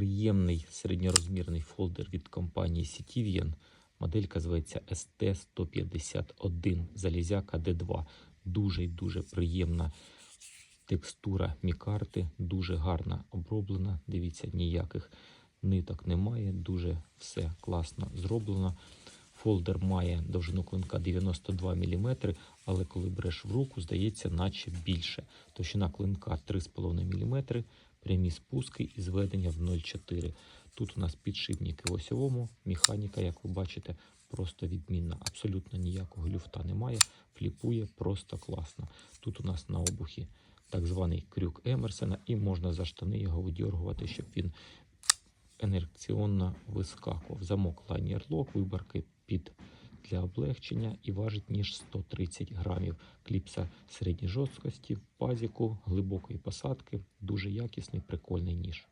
Приємний середньорозмірний фолдер від компанії Citivian. Моделька зветься ST151 Залізяка D2. Дуже й дуже приємна текстура мікарти, дуже гарно оброблена. Дивіться, ніяких ниток немає. Дуже все класно зроблено. Фолдер має довжину клинка 92 мм, але коли береш в руку, здається, наче більше. Товщина клинка 3,5 мм, прямі спуски і зведення в 0,4. Тут у нас підшипники в осьовому, механіка, як ви бачите, просто відмінна. Абсолютно ніякого люфта немає, фліпує просто класно. Тут у нас на обухі так званий крюк Емерсена, і можна за штани його видьоргувати, щоб він інерціонно вискакував. Замок Lock, виборки під для облегчення і важить ніж 130 грамів. Кліпса середньої жорсткості, пазіку, глибокої посадки. Дуже якісний, прикольний ніж.